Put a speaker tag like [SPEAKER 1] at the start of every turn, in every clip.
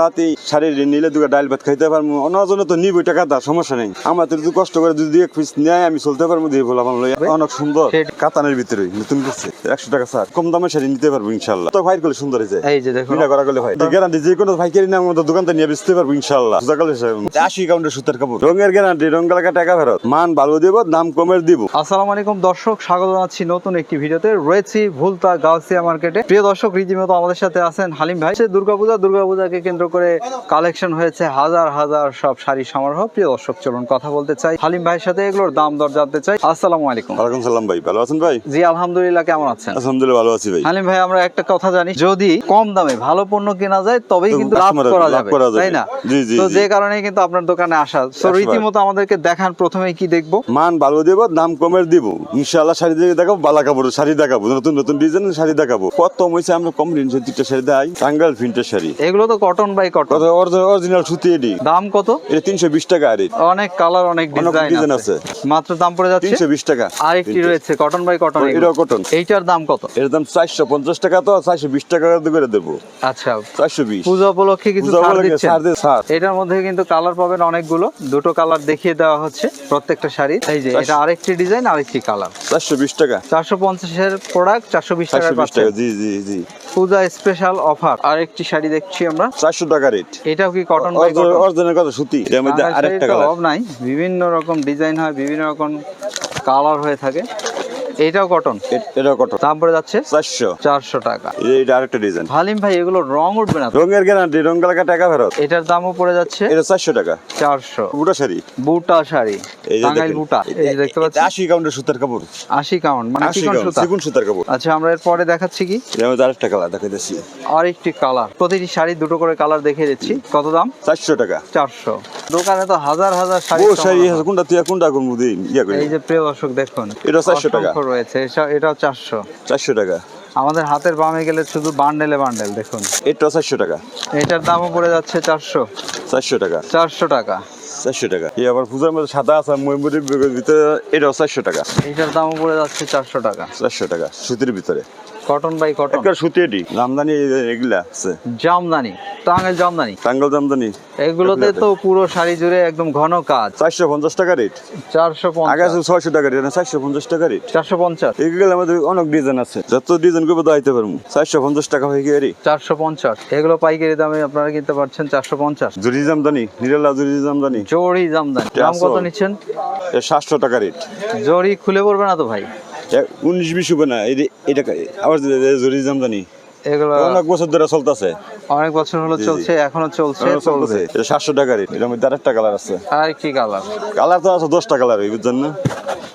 [SPEAKER 1] তাতেই শাড়ি নিলে দুটো ডাল ভাত খাইতে পারব। অন্য তো নিবই টাকা তার সমস্যা নেই। আমার তো কষ্ট করে যদি এক পিস নেয় আমি চলতে পারব দিয়ে বললাম অনেক সুন্দর। কাতানের ভিতরে নতুন করছে। একশো টাকা স্যার কম দামে শাড়ি নিতে পারব ইনশাল্লাহ। তো ভাই করলে সুন্দর হয়েছে।
[SPEAKER 2] এই যে দেখুন
[SPEAKER 1] করা করলে ভাই। গ্যারান্টি যে কোনো আমাদের দোকান নিয়ে বেচতে পারব ইনশাল্লাহ। সুজা করলে আশি কাউন্টের সুতার কাপড়। রঙের গ্যারান্টি রঙ কালাকা টাকা ফেরত। মান ভালো দেবো দাম কমের দিব।
[SPEAKER 2] আসসালামু আলাইকুম দর্শক। স্বাগত জানাচ্ছি নতুন একটি ভিডিওতে। রয়েছি ভুলতা গাউসিয়া মার্কেটে। প্রিয় দর্শক রীতিমতো আমাদের সাথে আছেন হালিম ভাই। দুর্গাপূজা দুর্গাপূজাকে কেন্দ্র করে কালেকশন হয়েছে হাজার হাজার সব শাড়ি সমারোহ। প্রিয় দর্শক চলুন কথা বলতে চাই। হালিম ভাইয়ের সাথে এগুলোর দাম দর জানতে চাই। আসসালামু আলাইকুম।
[SPEAKER 1] ওয়ালাইকুম সালাম ভাই ভালো আছেন ভাই?
[SPEAKER 2] জি আলহামদুলিল্লাহ কেমন আছেন?
[SPEAKER 1] আলহামদুলিল্লাহ ভালো আছি ভাই।
[SPEAKER 2] হালিম ভাই আমরা একটা কথা জানি যদি কম দামে ভালো পণ্য কেনা যায় তবেই কিন্তু লাভ করা যাবে তাই না?
[SPEAKER 1] জি, জি,
[SPEAKER 2] তো যে কারণে কিন্তু আপনার দোকানে আসা। তো রীতিমতো আমাদেরকে দেখান প্রথমে কি দেখব?
[SPEAKER 1] মান ভালো দেবো দাম কমের দিব। ইনশাআল্লাহ শাড়ি দিয়ে দেখাবো বালা কাপড় শাড়ি দেখাবো নতুন নতুন ডিজাইনের শাড়ি দেখাবো। কত হয়েছে আমরা কম রেঞ্জ দুইটা শাড়ি দেয় টাঙ্গাল প্রিন্টের শাড়ি।
[SPEAKER 2] এগুলো তো কটন বাই কটন
[SPEAKER 1] অরিজিনাল সুতি এডি।
[SPEAKER 2] দাম কত?
[SPEAKER 1] এটা তিনশো বিশ টাকা আর
[SPEAKER 2] অনেক কালার অনেক ডিজাইন আছে। মাত্র দাম পড়ে যাচ্ছে?
[SPEAKER 1] তিনশো বিশ টাকা।
[SPEAKER 2] আরেকটি রয়েছে কটন বাই কটন
[SPEAKER 1] এটাও কটন
[SPEAKER 2] এইটার দাম কত?
[SPEAKER 1] এর দাম চারশো পঞ্চাশ টাকা তো চারশো বিশ টাকা করে দেবো।
[SPEAKER 2] আচ্ছা।
[SPEAKER 1] চারশো বিশ।
[SPEAKER 2] পূজা উপলক্ষে কিছু ছাড় দিচ্ছেন। এটার মধ্যে কিন্তু কালার পাবেন অনেকগুলো। দুটো কালার দেখিয়ে দেওয়া হচ্ছে প্রত্যেকটা শাড়ি এই যে এটা আরেকটি ডিজাইন আরেকটি কালার
[SPEAKER 1] চারশো বিশ টাকা।
[SPEAKER 2] চারশো পঞ্চাশের প্রোডাক্ট চারশো বিশ
[SPEAKER 1] চারশো
[SPEAKER 2] টাকায়
[SPEAKER 1] বিশ
[SPEAKER 2] পাচ্ছেন।
[SPEAKER 1] টাকা জি জি জি।
[SPEAKER 2] পূজা স্পেশাল অফার আরেকটি শাড়ি দেখছি আমরা।
[SPEAKER 1] চারশো টাকা রেট
[SPEAKER 2] এটাও কি কটন বাই কটন
[SPEAKER 1] অরিজিনাল কত? সুতি। এর মধ্যে আরেকটা কালার
[SPEAKER 2] নাই। বিভিন্ন রকম ডিজাইন হয় বিভিন্ন রকম কালার হয়ে থাকে। এইটাও কটন
[SPEAKER 1] এটাও কটন
[SPEAKER 2] দাম পড়ে যাচ্ছে?
[SPEAKER 1] চারশো।
[SPEAKER 2] চারশো টাকা।
[SPEAKER 1] এটা আরেকটা ডিজাইন
[SPEAKER 2] হালিম ভাই এগুলো রং উঠবে না?
[SPEAKER 1] রঙের গ্যারান্টি কালাকা টাকা ফেরত।
[SPEAKER 2] এটার দামও পড়ে যাচ্ছে?
[SPEAKER 1] এটা চারশো টাকা।
[SPEAKER 2] চারশো।
[SPEAKER 1] বুটা শাড়ি।
[SPEAKER 2] বুটা শাড়ি।
[SPEAKER 1] এই যে
[SPEAKER 2] টাঙ্গাইল বুটা। এই যে দেখতে পাচ্ছি
[SPEAKER 1] আশি কাউন্টের সুতার কাপড়।
[SPEAKER 2] আশি কাউন্ট মানে চিকন
[SPEAKER 1] সুতার কাপড়।
[SPEAKER 2] আচ্ছা আমরা এর পরে দেখাচ্ছি কি?
[SPEAKER 1] আরেকটা কালার দেখাইতেছি
[SPEAKER 2] আর একটি কালার প্রতিটি শাড়ি দুটো করে কালার দেখিয়ে দিচ্ছি। কত দাম?
[SPEAKER 1] চারশো টাকা।
[SPEAKER 2] চারশো। দোকানে তো হাজার হাজার শাড়ি
[SPEAKER 1] ও শাড়ি আছে কোনটা তুই কোনটা কোন মুদি ইয়া করে।
[SPEAKER 2] এই যে প্রিয় দর্শক দেখুন
[SPEAKER 1] এটা 400 টাকা।
[SPEAKER 2] রয়েছে এটা- এটাও চারশো।
[SPEAKER 1] চারশো টাকা।
[SPEAKER 2] আমাদের হাতের বামে গেলে শুধু বান্ডেলে বান্ডেল দেখুন।
[SPEAKER 1] এটা চারশো টাকা।
[SPEAKER 2] এটার দামও পড়ে যাচ্ছে চারশো।
[SPEAKER 1] চারশো টাকা।
[SPEAKER 2] চারশো টাকা।
[SPEAKER 1] চারশো টাকা। এই আবার পূজার মধ্যে সাদা আছে ময়ূরের ভিতরে এটাও চারশো টাকা।
[SPEAKER 2] এটার দামও পড়ে যাচ্ছে চারশো টাকা।
[SPEAKER 1] চারশো টাকা সুতির ভিতরে।
[SPEAKER 2] কটন বাই কটন
[SPEAKER 1] একটা সুতি এটি। জামদানি এগুলা আছে।
[SPEAKER 2] জামদানি টাঙ্গাইল জামদানি।
[SPEAKER 1] টাঙ্গল জামদানি।
[SPEAKER 2] এগুলোতে তো পুরো শাড়ি জুড়ে একদম ঘন কাজ।
[SPEAKER 1] চারশো পঞ্চাশ টাকা রেট।
[SPEAKER 2] চারশো
[SPEAKER 1] আগে আছে ছয়শো টাকা রেট চারশো পঞ্চাশ টাকা রেট।
[SPEAKER 2] চারশো পঞ্চাশ।
[SPEAKER 1] এগুলো আমাদের অনেক ডিজাইন আছে। যত ডিজাইন করব দাইতে পারব। চারশো পঞ্চাশ টাকা হয়ে গিয়ে
[SPEAKER 2] চারশো পঞ্চাশ। এগুলো পাইকারি দামে আপনারা কিনতে পারছেন চারশো পঞ্চাশ।
[SPEAKER 1] জুরি জামদানি নিরালা জুরি জামদানি।
[SPEAKER 2] জরি জামদানি। দাম কত নিচ্ছেন?
[SPEAKER 1] সাতশো টাকা রেট।
[SPEAKER 2] জরি খুলে পড়বে না তো ভাই?
[SPEAKER 1] উনিশ বিশ হবে না এটা আবার জুরি জামদানি
[SPEAKER 2] এগুলো
[SPEAKER 1] অনেক বছর ধরে চলতেছে।
[SPEAKER 2] অনেক বছর হলো
[SPEAKER 1] জি, জি।
[SPEAKER 2] চলছে এখনও চলছে
[SPEAKER 1] চলতেছে। এটা সাতশো টাকা রেট এটার মধ্যে আরেকটা কালার আছে।
[SPEAKER 2] আর কি কালার
[SPEAKER 1] কালার তো আছে দশটা কালার বুঝছেন না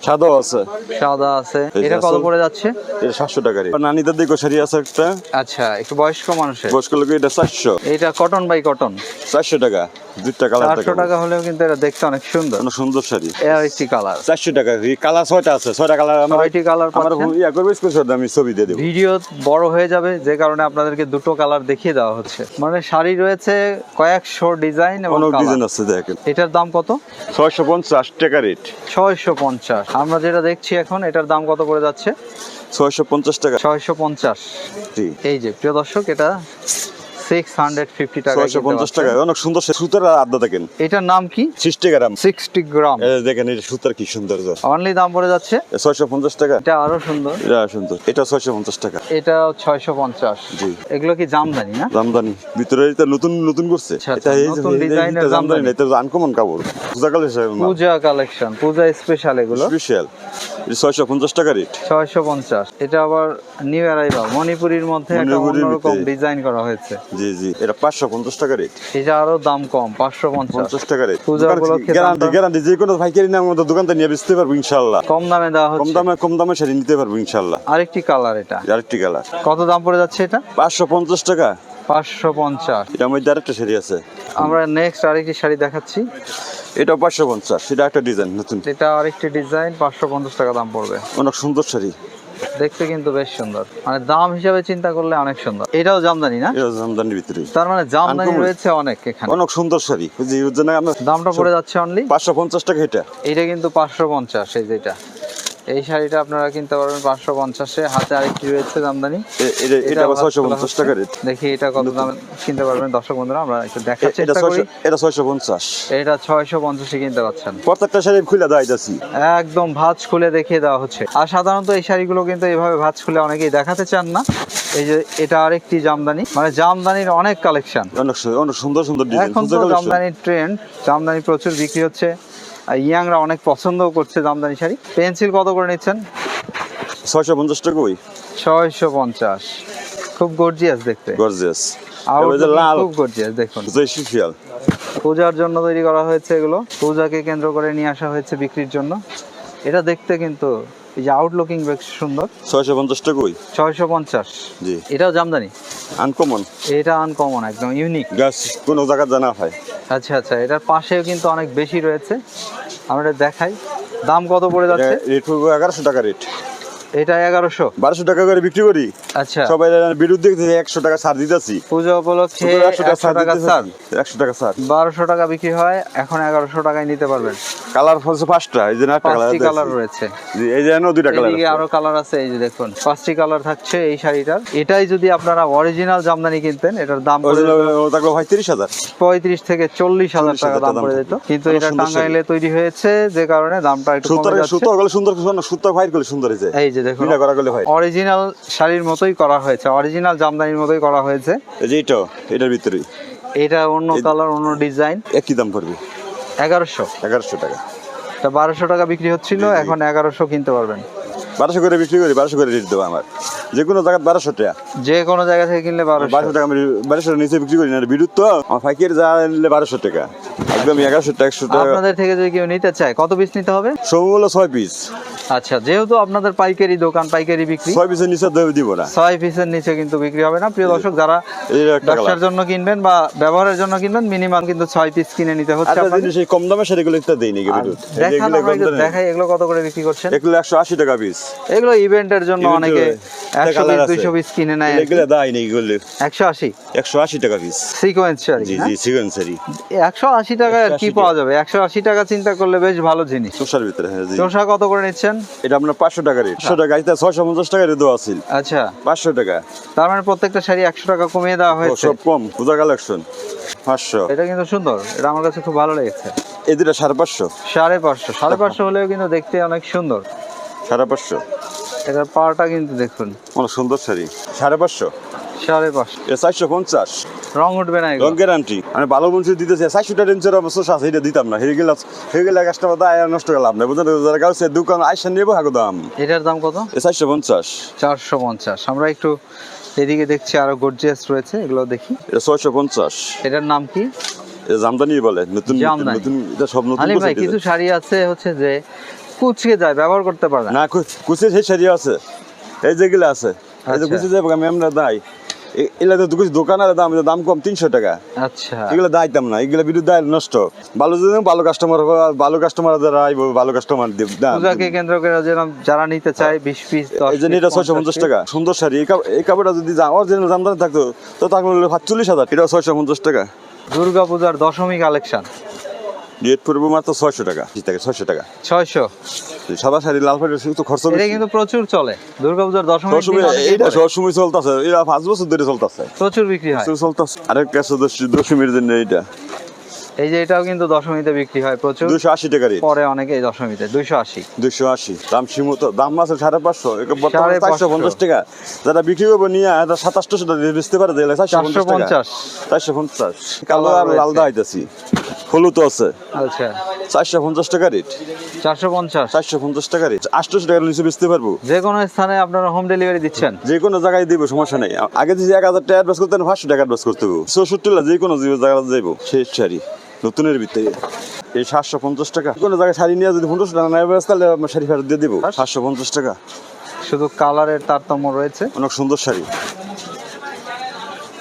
[SPEAKER 1] সাদাও আছে।
[SPEAKER 2] সাদা আছে। এটা কত পড়ে যাচ্ছে?
[SPEAKER 1] এটা সাতশো টাকা রেট নানিদের দিকে শাড়ি আছে একটা।
[SPEAKER 2] আচ্ছা একটু বয়স্ক মানুষের।
[SPEAKER 1] বয়স্ক লোক এটা চারশো।
[SPEAKER 2] এটা কটন বাই কটন
[SPEAKER 1] চারশো টাকা। দুইটা কালার
[SPEAKER 2] চারশো টাকা হলেও কিন্তু এটা দেখতে অনেক সুন্দর।
[SPEAKER 1] অনেক সুন্দর শাড়ি।
[SPEAKER 2] এর একটি কালার।
[SPEAKER 1] চারশো টাকা। কালার ছয়টা আছে ছয়টা কালার আমার
[SPEAKER 2] ছয়টি কালার
[SPEAKER 1] আমার ইয়া করবে আমি ছবি দিয়ে দেবো।
[SPEAKER 2] ভিডিও বড় হয়ে যাবে যে কারণে আপনাদেরকে দুটো কালার দেখিয়ে দেওয়া হচ্ছে। মানে শাড়ি রয়েছে কয়েকশো ডিজাইন এবং
[SPEAKER 1] ডিজাইন আছে দেখেন।
[SPEAKER 2] এটার দাম কত?
[SPEAKER 1] ছয়শো পঞ্চাশ টাকা রেট
[SPEAKER 2] ছয়শো পঞ্চাশ। আমরা যেটা দেখছি এখন এটার দাম কত করে যাচ্ছে?
[SPEAKER 1] ছয়শো পঞ্চাশ টাকা।
[SPEAKER 2] ছয়শো পঞ্চাশ।
[SPEAKER 1] জি।
[SPEAKER 2] এই যে প্রিয় দর্শক এটা সিক্স হান্ড্রেড ফিফটি টাকা
[SPEAKER 1] ছয়শো পঞ্চাশ টাকা অনেক সুন্দর সুতার দেখেন।
[SPEAKER 2] এটার নাম কি?
[SPEAKER 1] সৃষ্টি গ্রাম।
[SPEAKER 2] Sixty gram.
[SPEAKER 1] দেখেন এটা সুতার কি সৌন্দর্য
[SPEAKER 2] অনলি দাম পড়ে যাচ্ছে?
[SPEAKER 1] ছয়শো পঞ্চাশ টাকা।
[SPEAKER 2] এটা আরও সুন্দর।
[SPEAKER 1] এটা সুন্দর। এটা ছয়শো পঞ্চাশ টাকা।
[SPEAKER 2] এটা ছয়শো পঞ্চাশ।
[SPEAKER 1] জি।
[SPEAKER 2] এগুলো কি জামদানি না?
[SPEAKER 1] জামদানি। ভিতরে এটা নতুন নতুন করছে।
[SPEAKER 2] আচ্ছা,
[SPEAKER 1] এটা এই জামদানি আনকমন কাপড়। পূজা কালে
[SPEAKER 2] পূজা কালেকশন পূজা স্পেশাল এগুলো।
[SPEAKER 1] স্পেশাল ছয়শো পঞ্চাশ টাকা রেট
[SPEAKER 2] ছয়শো পঞ্চাশ। এটা আবার নিউ অ্যারাইভাল মণিপুরির মধ্যে একটা অন্যরকম ডিজাইন করা হয়েছে।
[SPEAKER 1] জি জি এটা পাঁচশো পঞ্চাশ টাকা রেট
[SPEAKER 2] এটা আরও দাম কম পাঁচশো পঞ্চাশ।
[SPEAKER 1] টাকা রেট
[SPEAKER 2] পূজা উপলক্ষে
[SPEAKER 1] গ্যারান্টি গ্যারান্টি যে কোনো ভাইকারি না আমাদের দোকান থেকে নিয়ে বেচতে পারব ইনশাল্লাহ
[SPEAKER 2] কম দামে দেওয়া
[SPEAKER 1] কম দামে কম দামে শাড়ি নিতে পারব ইনশাল্লাহ
[SPEAKER 2] আরেকটি কালার এটা।
[SPEAKER 1] আরেকটি কালার
[SPEAKER 2] কত দাম পড়ে যাচ্ছে এটা?
[SPEAKER 1] পাঁচশো পঞ্চাশ টাকা।
[SPEAKER 2] পাঁচশো পঞ্চাশ।
[SPEAKER 1] এটার মধ্যে আরেকটা শাড়ি আছে।
[SPEAKER 2] আমরা নেক্সট আরেকটি শাড়ি দেখাচ্ছি।
[SPEAKER 1] এটা পাঁচশো পঞ্চাশ এটা একটা ডিজাইন নতুন।
[SPEAKER 2] এটা আরেকটি ডিজাইন পাঁচশো পঞ্চাশ টাকা দাম পড়বে।
[SPEAKER 1] অনেক সুন্দর শাড়ি।
[SPEAKER 2] দেখতে কিন্তু বেশ সুন্দর। মানে দাম হিসাবে চিন্তা করলে অনেক সুন্দর। এটাও জামদানি না?
[SPEAKER 1] এটা জামদানির ভিতরে
[SPEAKER 2] তার মানে জামদানি রয়েছে অনেক এখানে।
[SPEAKER 1] অনেক সুন্দর শাড়ি। ওই যে জন্য আমরা
[SPEAKER 2] দামটা পড়ে যাচ্ছে অনলি
[SPEAKER 1] পাঁচশো পঞ্চাশ টাকা এটা।
[SPEAKER 2] এটা কিন্তু পাঁচশো পঞ্চাশ এই যেটা এই শাড়িটা আপনারা কিনতে পারবেন পাঁচশো পঞ্চাশে। হাতে আরেকটি রয়েছে জামদানি।
[SPEAKER 1] এটা- ছয়শো পঞ্চাশ টাকা রেট
[SPEAKER 2] দেখি এটা কত দামে কিনতে পারবেন দর্শক বন্ধুরা আমরা একটু দেখার
[SPEAKER 1] এটা ছয়শো এটা ছয়শো পঞ্চাশ।
[SPEAKER 2] এটা ছয়শো পঞ্চাশে কিনতে পাচ্ছেন।
[SPEAKER 1] প্রত্যেকটা শাড়ি খুলে দাইতেছি
[SPEAKER 2] একদম ভাঁজ খুলে দেখিয়ে দেওয়া হচ্ছে। আর সাধারণত এই শাড়িগুলো কিন্তু এইভাবে ভাঁজ খুলে অনেকেই দেখাতে চান না। এই যে এটা আরেকটি জামদানি। মানে জামদানির অনেক কালেকশন
[SPEAKER 1] অনেক অনেক সুন্দর সুন্দর
[SPEAKER 2] এখন তো জামদানির ট্রেন্ড জামদানি প্রচুর বিক্রি হচ্ছে। ইয়াংরা অনেক পছন্দও করছে জামদানি শাড়ি। পেন্সিল কত করে নিচ্ছেন?
[SPEAKER 1] ছয়শো পঞ্চাশ টাকা ওই
[SPEAKER 2] ছয়শো পঞ্চাশ। খুব গর্জিয়াস দেখতে।
[SPEAKER 1] গর্জিয়াস
[SPEAKER 2] Outlook
[SPEAKER 1] লাল।
[SPEAKER 2] খুব গর্জিয়াস দেখুন। পূজার জন্য তৈরি করা হয়েছে এগুলো। পূজাকে কেন্দ্র করে নিয়ে আসা হয়েছে বিক্রির জন্য। এটা দেখতে কিন্তু এই যে আউটলুকিং বেশ সুন্দর।
[SPEAKER 1] ছয়শো পঞ্চাশ টাকা
[SPEAKER 2] ছয়শো পঞ্চাশ।
[SPEAKER 1] জি।
[SPEAKER 2] এটাও জামদানি?
[SPEAKER 1] আনকমন
[SPEAKER 2] এটা আনকমন একদম ইউনিক
[SPEAKER 1] গাছ কোনো জায়গা জানা হয়।
[SPEAKER 2] আচ্ছা আচ্ছা এটার পাশেও কিন্তু অনেক বেশি রয়েছে। আমরা দেখাই। দাম কত পড়ে যাচ্ছে?
[SPEAKER 1] রেট এগারোশো টাকা রেট
[SPEAKER 2] এটা এগারোশো
[SPEAKER 1] বারোশো টাকা করে বিক্রি করি
[SPEAKER 2] আচ্ছা
[SPEAKER 1] সবাই বিরুদ্ধে একশো টাকা ছাড় দিতেছি
[SPEAKER 2] পূজা উপলক্ষে
[SPEAKER 1] একশো টাকা ছাড়
[SPEAKER 2] টাকা ছাড়
[SPEAKER 1] দিতেছি একশো টাকা ছাড়
[SPEAKER 2] বারোশো টাকা বিক্রি হয় এখন এগারোশো টাকায় নিতে পারবেন
[SPEAKER 1] কালার হচ্ছে পাঁচটা এই যে কালার
[SPEAKER 2] পাঁচটি কালার রয়েছে
[SPEAKER 1] এই যে দুইটা কালার
[SPEAKER 2] আরও কালার আছে এই যে দেখুন পাঁচটি কালার থাকছে এই শাড়িটার এটাই যদি আপনারা অরিজিনাল জামদানি কিনতেন এটার দাম
[SPEAKER 1] থাকবে ভাই হাজার
[SPEAKER 2] পঁয়ত্রিশ থেকে চল্লিশ হাজার টাকা দাম পড়ে যেত কিন্তু এটা টাঙ্গাইলে তৈরি হয়েছে যে কারণে দামটা একটু
[SPEAKER 1] সুতো গেলে সুন্দর সুন্দর সুতো সুন্দর
[SPEAKER 2] এই যে দেখুন
[SPEAKER 1] মিনা করা গেলে হয়।
[SPEAKER 2] অরিজিনাল শাড়ির মতোই করা হয়েছে অরিজিনাল জামদানির মতোই করা হয়েছে।
[SPEAKER 1] এই যে এইটা এটার ভিতরে।
[SPEAKER 2] এটা অন্য কালার অন্য ডিজাইন
[SPEAKER 1] একই দাম পড়বে।
[SPEAKER 2] এগারোশো।
[SPEAKER 1] এগারোশো টাকা।
[SPEAKER 2] তা বারোশো টাকা বিক্রি হচ্ছিল। এখন এগারোশো কিনতে পারবেন।
[SPEAKER 1] বারোশো করে বিক্রি করি বারোশো করে রেট দেবো আমার। যে কোনো জায়গায় বারোশো টাকা।
[SPEAKER 2] যে কোনো জায়গা থেকে কিনলে বারোশো।
[SPEAKER 1] বারোশো টাকা আমি বারোশো নিচে বিক্রি করি না বিদ্যুৎ তো আমার ফাঁকির যা নিলে বারোশো টাকা। একদম এগারোশো টাকা একশো টাকা।
[SPEAKER 2] আপনাদের থেকে যদি কেউ নিতে চায় কত পিস নিতে হবে?
[SPEAKER 1] সমমূল্য ছয় পিস
[SPEAKER 2] আচ্ছা যেহেতু আপনাদের পাইকারি দোকান পাইকারি বিক্রি
[SPEAKER 1] ছয় পিসের নিচে দেবে দিব না।
[SPEAKER 2] ছয় পিসের নিচে কিন্তু বিক্রি হবে না। প্রিয় দর্শক যারা ব্যবসার জন্য কিনবেন বা ব্যবহারের জন্য কিনবেন মিনিমাম কিন্তু ছয় পিস কিনে নিতে হচ্ছে আপনাদের।
[SPEAKER 1] জিনিস কম দামে সেগুলো একটা দেই নাকি বিদ্যুৎ?
[SPEAKER 2] দেখাই এগুলো কত করে বিক্রি করছেন?
[SPEAKER 1] এগুলো একশো আশি টাকা পিস
[SPEAKER 2] এগুলো ইভেন্টের জন্য অনেকে
[SPEAKER 1] এর একটা
[SPEAKER 2] একশো
[SPEAKER 1] colour
[SPEAKER 2] পিস
[SPEAKER 1] আছে।
[SPEAKER 2] দুইশো পিস কিনে নেয়।
[SPEAKER 1] এগুলো দেয় নাকি এগুলো?
[SPEAKER 2] একশো আশি।
[SPEAKER 1] একশো আশি টাকা পিস
[SPEAKER 2] সিকোয়েন্স শাড়ি
[SPEAKER 1] জি
[SPEAKER 2] হ্যাঁ?
[SPEAKER 1] জি সিগন্সারি
[SPEAKER 2] একশো আশি টাকায় আর কি পাওয়া যাবে? একশো আশি টাকা চিন্তা করলে বেশ ভালো জিনিস।
[SPEAKER 1] চোষার ভিতরে হ্যাঁ জি।
[SPEAKER 2] চোষা কত করে নিচ্ছেন?
[SPEAKER 1] এটা আপনার পাঁচশো টাকা রেট। একশো টাকা এটা ছয়শো পঞ্চাশ টাকা রেট দেওয়া আছিল
[SPEAKER 2] আচ্ছা।
[SPEAKER 1] পাঁচশো টাকা।
[SPEAKER 2] তার মানে প্রত্যেকটা শাড়ি একশো টাকা কমিয়ে দেওয়া হয়েছে।
[SPEAKER 1] সব কম। পূজা কালেকশন পাঁচশো।
[SPEAKER 2] এটা কিন্তু সুন্দর। এটা আমার কাছে খুব ভালো লেগেছে।
[SPEAKER 1] এই দুটা সাড়ে পাঁচশো।
[SPEAKER 2] সাড়ে পাঁচশো। সাড়ে পাঁচশো হলেও কিন্তু দেখতে অনেক সুন্দর।
[SPEAKER 1] সাড়ে পাঁচশো।
[SPEAKER 2] এটার পাড়টা কিন্তু দেখুন।
[SPEAKER 1] অনেক সুন্দর শাড়ি। সাড়ে পাঁচশো।
[SPEAKER 2] সাড়ে পাঁচশো।
[SPEAKER 1] চারশো পঞ্চাশ।
[SPEAKER 2] রং উঠবে না
[SPEAKER 1] রং গ্যারান্টি আমি ভালো বলছি দিতেছি চারশো টাকা রেঞ্জের অবশ্য আছে এটা দিতাম না। হেরে গেলে হেরে গেলে কাস্টমার দায় আর নষ্ট গেলাম না বুঝলেন? যারা গাছে দোকান আইসা নেব হাগো দাম।
[SPEAKER 2] এটার দাম কত?
[SPEAKER 1] চারশো পঞ্চাশ।
[SPEAKER 2] চারশো পঞ্চাশ। আমরা একটু এদিকে দেখছি আরও গর্জিয়াস রয়েছে এগুলো দেখি।
[SPEAKER 1] ছয়শো পঞ্চাশ।
[SPEAKER 2] এটার নাম কি?
[SPEAKER 1] জামদানি বলে নতুন
[SPEAKER 2] জামদানি।
[SPEAKER 1] নতুন এটা সব নতুন
[SPEAKER 2] ভাই কিছু শাড়ি আছে হচ্ছে যে কুচকে যায় ব্যবহার করতে পারে না।
[SPEAKER 1] কুচে সেই শাড়ি আছে। এই যেগুলো আছে। এই যে
[SPEAKER 2] আচ্ছা।
[SPEAKER 1] কুচে আমরা দাই। এগুলা তো কিছু দাম দাম কম তিনশো টাকা।
[SPEAKER 2] আচ্ছা।
[SPEAKER 1] এগুলো দাইতাম না এগুলো বিদ্যুৎ দায় নষ্ট। ভালো যদি ভালো কাস্টমার ভালো কাস্টমার যারা আইবো ভালো কাস্টমার দিব দাম
[SPEAKER 2] পূজাকে কেন্দ্র করে যারা নিতে চায় বিশ পিস
[SPEAKER 1] এই যে এটা ছয়শো পঞ্চাশ টাকা সুন্দর শাড়ি। এই কাপড়টা যদি অরিজিনাল জামদানি থাকতো তো তাহলে সাতচল্লিশ হাজার। এটা ছয়শো পঞ্চাশ টাকা।
[SPEAKER 2] দুর্গা পূজার দশমী কালেকশন
[SPEAKER 1] রেট পড়বে মাত্র ছয়শো টাকা থেকে ছয়শো টাকা।
[SPEAKER 2] ছয়শো?
[SPEAKER 1] সাদা শাড়ি লাল শাড়ি তো খরচ
[SPEAKER 2] এটা কিন্তু প্রচুর চলে। দুর্গা পূজার দশমী
[SPEAKER 1] এইটা সবসময় চলতেছে এটা পাঁচ বছর ধরে চলতেছে।
[SPEAKER 2] প্রচুর বিক্রি হয়।
[SPEAKER 1] চলতেছে। আরেক কাছে দশমীর জন্য এইটা।
[SPEAKER 2] এই যে এটাও কিন্তু দশমীতে বিক্রি হয় প্রচুর।
[SPEAKER 1] দুশো আশি টাকা
[SPEAKER 2] পরে অনেকে এই দশমীতে দুইশো আশি।
[SPEAKER 1] দুশো আশি। দাম সীমিত। দাম আছে সাড়ে পাঁচশো। বর্তমানে চারশো। পঞ্চাশ টাকা। যারা বিক্রি করব নিয়ে এটা সাতাশশো বেচতে পারে দিলে চারশো
[SPEAKER 2] চারশো
[SPEAKER 1] পঞ্চাশ
[SPEAKER 2] পঞ্চাশ।
[SPEAKER 1] চারশো পঞ্চাশ। কালো আর হলুদ আছে।
[SPEAKER 2] আচ্ছা।
[SPEAKER 1] চারশো পঞ্চাশ টাকা রেট
[SPEAKER 2] চারশো পঞ্চাশ।
[SPEAKER 1] চারশো পঞ্চাশ টাকা রেট আটশোশো টাকার নিচে বেচতে পারব।
[SPEAKER 2] যে কোনো স্থানে আপনারা হোম ডেলিভারি দিচ্ছেন।
[SPEAKER 1] যে কোনো জায়গায় দিব সমস্যা নেই। আগে যদি এক হাজার টাকা অ্যাডভান্স করতে পাঁচশো টাকা অ্যাডভান্স করতে হবে চৌষট্টি যে কোনো জায়গায় যাইবো। শেষ শাড়ি নতুনের ভিতরে। এই সাতশো পঞ্চাশ টাকা। কোনো জায়গায় শাড়ি নিয়ে যদি পনেরোশো টাকা নেয় তাহলে আমার শাড়ি ফেরত দিয়ে দেবো। সাতশো পঞ্চাশ টাকা।
[SPEAKER 2] শুধু কালারের তারতম্য রয়েছে?
[SPEAKER 1] অনেক সুন্দর শাড়ি।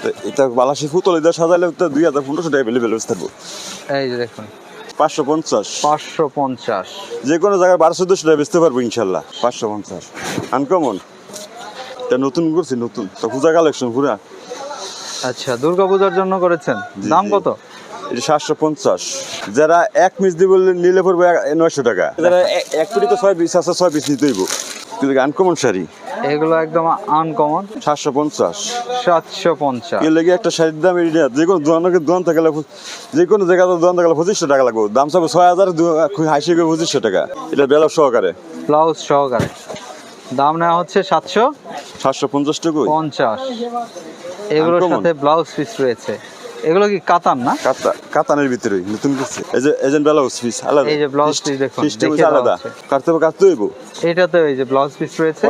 [SPEAKER 1] তো এটা বালাসি ফুতল এটা সাজালে দুই হাজার পনেরোশো টাকা বেলে বেলে থাকব
[SPEAKER 2] এই যে দেখুন।
[SPEAKER 1] পাঁচশো পঞ্চাশ।
[SPEAKER 2] পাঁচশো পঞ্চাশ।
[SPEAKER 1] যে কোনো জায়গায় বারোশো দুশো টাকা বেচতে পারব ইনশাল্লাহ। পাঁচশো পঞ্চাশ। আনকমন এটা নতুন করছি নতুন। তো পূজা কালেকশন পুরা।
[SPEAKER 2] আচ্ছা দুর্গা পূজার জন্য করেছেন। দাম কত?
[SPEAKER 1] সাতশো পঞ্চাশ। যারা এক পিস দিব নিলে পড়বে নয়শো টাকা। যারা এক কোটি তো ছয় পিস আছে ছয় পিস নিতে হইব। কিন্তু আনকমন শাড়ি?
[SPEAKER 2] এগুলো একদম আনকমন
[SPEAKER 1] সাতশো পঞ্চাশ।
[SPEAKER 2] সাতশো পঞ্চাশ।
[SPEAKER 1] এর লেগে একটা শাড়ির দাম এটা যে কোনো দোকানকে দোকান থেকে যে কোনো জায়গাতে দোকান থেকে গেলে পঁচিশশো টাকা লাগবে। দাম চাবে ছয় হাজার হাসি করে পঁচিশশো টাকা। এটা বেলা সহকারে।
[SPEAKER 2] ব্লাউজ সহকারে। দাম নেওয়া হচ্ছে সাতশো
[SPEAKER 1] সাতশো পঞ্চাশ টাকা
[SPEAKER 2] পঞ্চাশ। এগুলোর। সাথে ব্লাউজ পিস রয়েছে। এগুলো কি কাতান না?
[SPEAKER 1] কাতা কাতানের ভিতরে নতুন করছে। এই যে যে ব্লাউজ পিস আলাদা।
[SPEAKER 2] এই যে ব্লাউজ পিস দেখুন,
[SPEAKER 1] সিস্টেম আলাদা। কাটতে হবে কাটতে হইব?
[SPEAKER 2] এটাতে এই যে ব্লাউজ পিস রয়েছে।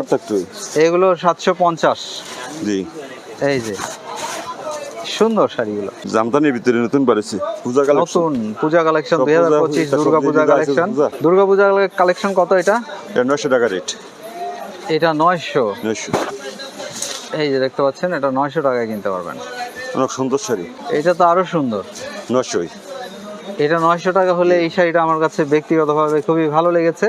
[SPEAKER 2] এগুলো সাতশো পঞ্চাশ।
[SPEAKER 1] জি।
[SPEAKER 2] এই যে সুন্দর শাড়িগুলো।
[SPEAKER 1] জামদানির ভিতরে নতুন বাড়ছে। পূজা কালেকশন
[SPEAKER 2] নতুন পূজা কালেকশন
[SPEAKER 1] সব
[SPEAKER 2] দুই হাজার
[SPEAKER 1] পূজা-
[SPEAKER 2] পঁচিশ
[SPEAKER 1] সব
[SPEAKER 2] দুর্গা পূজা কালেকশন দুর্গা পূজা কালেকশন কত এটা?
[SPEAKER 1] এটা নয়শো টাকা রেট
[SPEAKER 2] এটা নয়শো।
[SPEAKER 1] নয়শো।
[SPEAKER 2] এই যে দেখতে পাচ্ছেন এটা নয়শো টাকায় কিনতে পারবেন।
[SPEAKER 1] অনেক সুন্দর শাড়ি।
[SPEAKER 2] এটা তো আরও সুন্দর।
[SPEAKER 1] নয়শোই
[SPEAKER 2] এটা নয়শো টাকা হলে এই শাড়িটা আমার কাছে ব্যক্তিগতভাবে খুবই ভালো লেগেছে।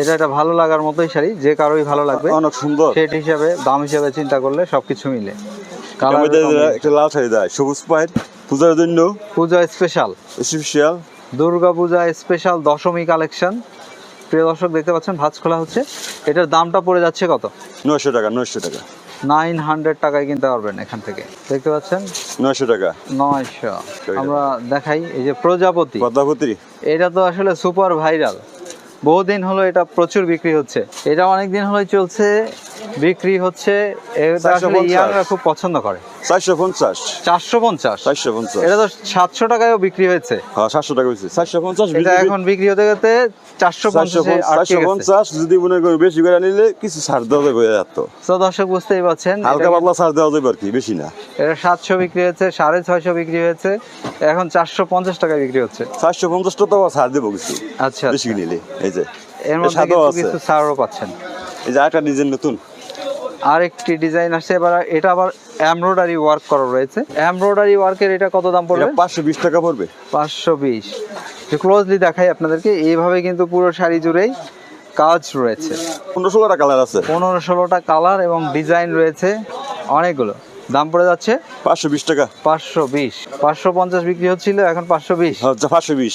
[SPEAKER 2] এটা একটা ভালো লাগার মতোই শাড়ি যে কারোই ভালো লাগবে।
[SPEAKER 1] অনেক সুন্দর।
[SPEAKER 2] সেট হিসাবে দাম হিসাবে চিন্তা করলে সবকিছু মিলে।
[SPEAKER 1] একটা লাল শাড়ি দেয় সবুজ পায়ের পূজার জন্য।
[SPEAKER 2] Puja special
[SPEAKER 1] special
[SPEAKER 2] Durga Puja special Dashami collection প্রিয় দর্শক দেখতে পাচ্ছেন ভাঁজ খোলা হচ্ছে। এটার দামটা পড়ে যাচ্ছে কত?
[SPEAKER 1] নয়শো টাকা নয়শো টাকা।
[SPEAKER 2] নাইন হান্ড্রেড টাকায় কিনতে পারবেন এখান থেকে। দেখতে পাচ্ছেন?
[SPEAKER 1] নয়শো টাকা।
[SPEAKER 2] নয়শো। আমরা দেখাই এই যে প্রজাপতি।
[SPEAKER 1] প্রজাপতি।
[SPEAKER 2] এটা তো আসলে সুপার ভাইরাল। বহুদিন হলো এটা প্রচুর বিক্রি হচ্ছে। এটা অনেক দিন হলো চলছে বিক্রি হচ্ছে এটা আসলে ইয়াংরা খুব পছন্দ করে।
[SPEAKER 1] চারশো পঞ্চাশ।
[SPEAKER 2] চারশো পঞ্চাশ।
[SPEAKER 1] চারশো পঞ্চাশ।
[SPEAKER 2] এটা তো টাকায়ও বিক্রি হয়েছে।
[SPEAKER 1] হ্যাঁ টাকা হয়েছে।
[SPEAKER 2] এটা এখন বিক্রি হতে
[SPEAKER 1] যদি মনে করি বেশি করে নিলে কিছু ছাড় দেওয়া যাবে এত
[SPEAKER 2] তো দর্শক বুঝতেই পারছেন
[SPEAKER 1] হালকা পাতলা ছাড় দেওয়া যাবে আর কি বেশি না।
[SPEAKER 2] এটা বিক্রি হয়েছে সাড়ে ছয়শো বিক্রি হয়েছে এখন চারশো পঞ্চাশ টাকায় বিক্রি হচ্ছে।
[SPEAKER 1] তো ছাড় দেবো কিছু
[SPEAKER 2] আচ্ছা
[SPEAKER 1] বেশি নিলে এই যে।
[SPEAKER 2] এর মধ্যে
[SPEAKER 1] সাদাও
[SPEAKER 2] কিন্তু
[SPEAKER 1] আছে।
[SPEAKER 2] কিছু ছাড়ও পাচ্ছেন।
[SPEAKER 1] এই যে ডিজাইন নতুন।
[SPEAKER 2] আরেকটি ডিজাইন আসছে এবার এটা আবার এমব্রয়ডারি ওয়ার্ক করা রয়েছে। এমব্রয়ডারি ওয়ার্কের এটা কত দাম পড়বে?
[SPEAKER 1] পাঁচশো বিশ টাকা পড়বে।
[SPEAKER 2] পাঁচশো বিশ। ক্লোজলি দেখাই আপনাদেরকে এইভাবে কিন্তু পুরো শাড়ি জুড়েই কাজ রয়েছে।
[SPEAKER 1] পনেরো ষোলোটা কালার আছে।
[SPEAKER 2] পনেরো ষোলোটা কালার এবং ডিজাইন রয়েছে অনেকগুলো। দাম পড়ে যাচ্ছে?
[SPEAKER 1] পাঁচশো বিশ টাকা।
[SPEAKER 2] পাঁচশো বিশ। পাঁচশো পঞ্চাশ বিক্রি হচ্ছিল এখন পাঁচশো বিশ।
[SPEAKER 1] আচ্ছা পাঁচশো বিশ।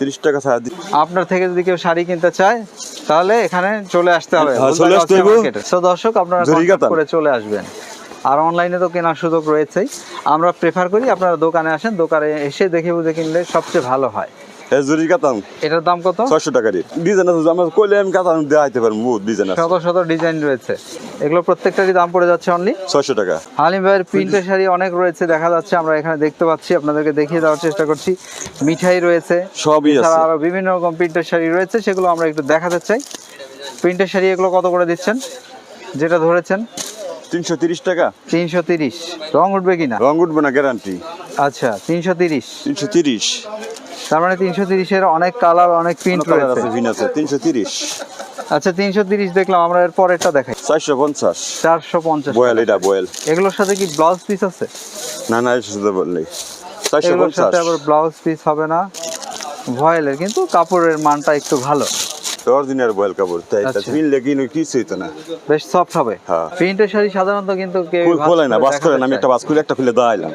[SPEAKER 1] তিরিশ টাকা ছাড়।
[SPEAKER 2] আপনার থেকে যদি কেউ শাড়ি কিনতে চায় তাহলে এখানে চলে আসতে হবে।
[SPEAKER 1] হ্যাঁ,
[SPEAKER 2] দর্শক আপনারা করে চলে আসবেন। আর অনলাইনে তো কেনার সুযোগ রয়েছেই। আমরা প্রেফার করি আপনারা দোকানে আসেন দোকানে এসে দেখে বুঝে কিনলে সবচেয়ে ভালো হয়।
[SPEAKER 1] এই জরি কাতান।
[SPEAKER 2] এটার দাম কত?
[SPEAKER 1] ছয়শো টাকা রেট। ডিজাইন আছে আমরা কইলে আমি কাতান দেওয়া পারব বহুত ডিজাইন আছে।
[SPEAKER 2] শত শত ডিজাইন রয়েছে। এগুলো প্রত্যেকটারই দাম পড়ে যাচ্ছে অনলি
[SPEAKER 1] ছয়শো টাকা।
[SPEAKER 2] হালিম ভাইয়ের প্রিন্টের শাড়ি অনেক রয়েছে দেখা যাচ্ছে আমরা এখানে দেখতে পাচ্ছি আপনাদেরকে দেখিয়ে দেওয়ার চেষ্টা করছি। মিঠাই রয়েছে
[SPEAKER 1] সবই আছে।
[SPEAKER 2] আরও বিভিন্ন রকম প্রিন্টের শাড়ি রয়েছে সেগুলো আমরা একটু দেখাতে চাই। প্রিন্টের শাড়ি এগুলো কত করে দিচ্ছেন? যেটা ধরেছেন?
[SPEAKER 1] তিনশো তিরিশ টাকা।
[SPEAKER 2] তিনশো তিরিশ। রং উঠবে কিনা?
[SPEAKER 1] রং উঠবে না গ্যারান্টি
[SPEAKER 2] আচ্ছা তিনশো তিরিশ।
[SPEAKER 1] তিনশো তিরিশ।
[SPEAKER 2] তার মানে তিনশো তিরিশের অনেক কালার অনেক প্রিন্ট রয়েছে।
[SPEAKER 1] তিনশো তিরিশ।
[SPEAKER 2] আচ্ছা তিনশো তিরিশ দেখলাম আমরা এর পরেরটা দেখাই।
[SPEAKER 1] চারশো পঞ্চাশ।
[SPEAKER 2] চারশো পঞ্চাশ।
[SPEAKER 1] বয়েল এটা বয়েল।
[SPEAKER 2] এগুলোর সাথে কি ব্লাউজ পিস আছে?
[SPEAKER 1] না না এর সাথে বললে। চারশো পঞ্চাশ।
[SPEAKER 2] আবার ব্লাউজ পিস হবে না। ভয়েলের কিন্তু কাপড়ের মানটা একটু ভালো।
[SPEAKER 1] অরিজিনাল বয়েল কাপড়। তাই
[SPEAKER 2] আচ্ছা।
[SPEAKER 1] কিনলে কিনো কিছু হইতো না।
[SPEAKER 2] বেশ সফট হবে।
[SPEAKER 1] হ্যাঁ।
[SPEAKER 2] প্রিন্টের শাড়ি সাধারণত কিন্তু কেউ
[SPEAKER 1] খোলে না বাস আমি একটা বাস করে একটা খুলে দাঁড়াইলাম।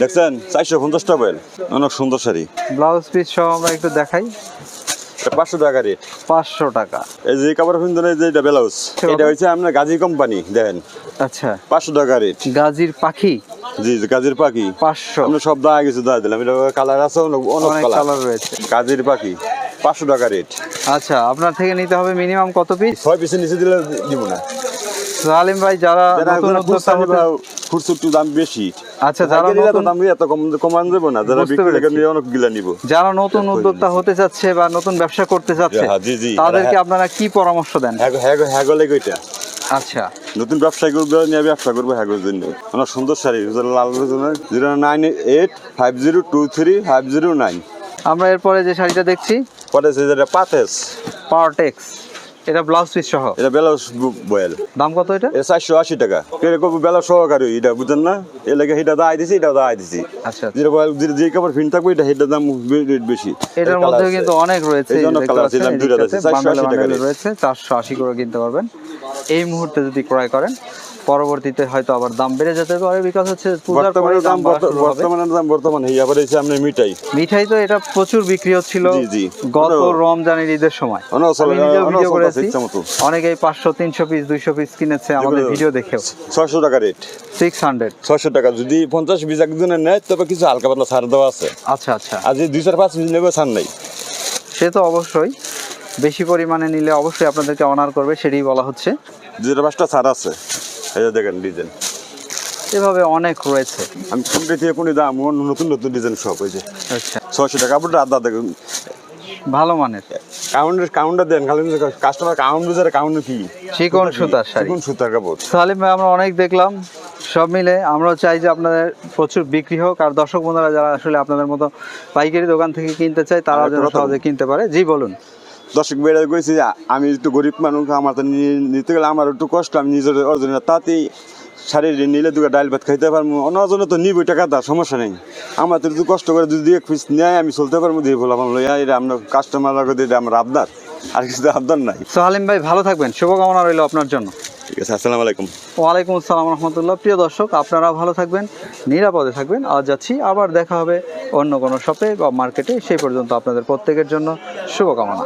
[SPEAKER 1] দেখছেন? চারশো পঞ্চাশটা বয়েল অনেক সুন্দর শাড়ি।
[SPEAKER 2] ব্লাউজ পিস সহ আমরা একটু দেখাই।
[SPEAKER 1] পাঁচশো টাকা রেট
[SPEAKER 2] পাঁচশো টাকা।
[SPEAKER 1] এই যে কাপড় পিন্ধনে যে এটা ব্লাউজ এটা হচ্ছে আপনার গাজী কোম্পানি দেখেন।
[SPEAKER 2] আচ্ছা।
[SPEAKER 1] পাঁচশো টাকা রেট
[SPEAKER 2] গাজীর পাখি?
[SPEAKER 1] জি গাজীর পাখি।
[SPEAKER 2] পাঁচশো।
[SPEAKER 1] আমরা সব দাঁড়া কিছু দাঁড়া দিলাম। এটা কালার আছে অনেক কালার
[SPEAKER 2] রয়েছে।
[SPEAKER 1] গাজীর পাখি। পাঁচশো টাকা রেট
[SPEAKER 2] আচ্ছা আপনার থেকে নিতে হবে মিনিমাম কত পিস
[SPEAKER 1] ছয় পিসের নিচে দিলে দিব না
[SPEAKER 2] সালিম ভাই যারা নতুন উদ্যোক্তা হতে
[SPEAKER 1] নিবে, খুচরা একটু দাম বেশি
[SPEAKER 2] আচ্ছা যারা নতুন
[SPEAKER 1] দাম এত কম কমান দেবো না যারা বিক্রি নিয়ে অনেক গিলা নিব
[SPEAKER 2] যারা নতুন উদ্যোক্তা হতে চাচ্ছে বা নতুন ব্যবসা করতে
[SPEAKER 1] হ্যাঁ, জি।
[SPEAKER 2] তাদেরকে
[SPEAKER 1] হ্যাঁ।
[SPEAKER 2] আপনারা কি পরামর্শ দেন
[SPEAKER 1] হ্যাগো হ্যাগো হ্যাগো লেগে ওইটা
[SPEAKER 2] আচ্ছা
[SPEAKER 1] নতুন ব্যবসায়ী নিয়ে ব্যবসা করব হ্যাগোর জন্য অনেক সুন্দর শাড়ি লাল zero nine eight five zero two three five zero nine
[SPEAKER 2] আমরা এরপরে যে শাড়িটা দেখছি
[SPEAKER 1] পরে আছে যেটা পাতেস
[SPEAKER 2] পাওয়ারটেক্স এটা ব্লাউজ পিস সহ।
[SPEAKER 1] এটা বেলাস বয়েল।
[SPEAKER 2] দাম কত এটা?
[SPEAKER 1] এটা চারশো আশি টাকা। কীরকম বেলা সহকারী এটা বুঝেন না? এ লাগে দায় দিছি এটা দায় দিছি।
[SPEAKER 2] আচ্ছা।
[SPEAKER 1] যেটা বয়েল যে- যে কাপড় ফিন থাকবে এটা সেটার দাম বেশি।
[SPEAKER 2] এটার মধ্যে কিন্তু অনেক রয়েছে
[SPEAKER 1] এই জন্য দুইটা আছে, 480
[SPEAKER 2] বান্ডেলে
[SPEAKER 1] টাকা
[SPEAKER 2] রয়েছে চারশো আশি করে কিনতে পারবেন। এই মুহূর্তে যদি ক্রয় করেন পরবর্তীতে হয়তো আবার দাম বেড়ে যেতে পারে বিকজ হচ্ছে পূজার পরে
[SPEAKER 1] বর্তমানে
[SPEAKER 2] দাম
[SPEAKER 1] বর্তমানে দাম বর্তমানে আবার এসে আপনি মিঠাই।
[SPEAKER 2] মিঠাই তো এটা প্রচুর বিক্রি হচ্ছিল। গত রমজানের ঈদের সময়।
[SPEAKER 1] অনেক
[SPEAKER 2] আমি নিজেও ভিডিও করেছি। অনেকেই পাঁচশো তিনশো পিস দুইশো পিস কিনেছে আমাদের ভিডিও দেখেও।
[SPEAKER 1] ছয়শো টাকা রেট
[SPEAKER 2] সিক্স হান্ড্রেড
[SPEAKER 1] ছয়শো টাকা। যদি পঞ্চাশ বিশ একজনের নেয় তবে কিছু হালকা পাতলা ছাড় দেওয়া আছে।
[SPEAKER 2] আচ্ছা আচ্ছা।
[SPEAKER 1] আর যদি দুই চার পাঁচ পিস নেবে ছাড় নাই।
[SPEAKER 2] সে তো অবশ্যই। বেশি পরিমাণে নিলে অবশ্যই আপনাদেরকে অনার করবে সেটাই বলা হচ্ছে।
[SPEAKER 1] দুই চার পাঁচটা ছাড় আছে। এই যে দেখেন ডিজাইন।
[SPEAKER 2] এভাবে অনেক রয়েছে।
[SPEAKER 1] আমি কোনটা থেকে কোনটি দাম নতুন নতুন ডিজাইন সব হয়েছে
[SPEAKER 2] আচ্ছা।
[SPEAKER 1] ছয়শো টাকা কাপড়টা আদা দেখুন।
[SPEAKER 2] ভালো মানের।
[SPEAKER 1] কাউন্টার কাউন্টার দেন খালি কাস্টমার কাউন্ট বুঝারে কাউন্ট কি?
[SPEAKER 2] চিকন সুতার শাড়ি।
[SPEAKER 1] চিকন সুতার কাপড়।
[SPEAKER 2] সালিম ভাই আমরা অনেক দেখলাম সব মিলে আমরাও চাই যে আপনাদের প্রচুর বিক্রি হোক আর দর্শক বন্ধুরা যারা আসলে আপনাদের মতো পাইকারি দোকান থেকে কিনতে চায় তারা যেন সহজে কিনতে পারে। জি বলুন।
[SPEAKER 1] দর্শক বেড়ে যে আমি একটু গরিব মানুষ আমার তো নিতে গেলে আমার একটু কষ্ট আমি নিজের অর্জন তাতেই শাড়ির নিলে দুটো ডাল ভাত খাইতে পারব অন্যজন তো নিবই টাকা তার সমস্যা নেই। আমার তো একটু কষ্ট করে যদি এক পিস নেয় আমি চলতে পারব দিয়ে বললাম লইয়া এটা আমরা কাস্টমার এটা আমার আবদার। আর কিছু আবদার নাই।
[SPEAKER 2] তো হালিম ভাই ভালো থাকবেন। শুভকামনা রইল আপনার জন্য।
[SPEAKER 1] ঠিক আছে আসসালামু আলাইকুম।
[SPEAKER 2] ওয়ালাইকুম আসসালাম রহমতুল্লাহ। প্রিয় দর্শক আপনারা ভালো থাকবেন নিরাপদে থাকবেন। আজ যাচ্ছি আবার দেখা হবে অন্য কোনো শপে বা মার্কেটে। সেই পর্যন্ত আপনাদের প্রত্যেকের জন্য শুভকামনা।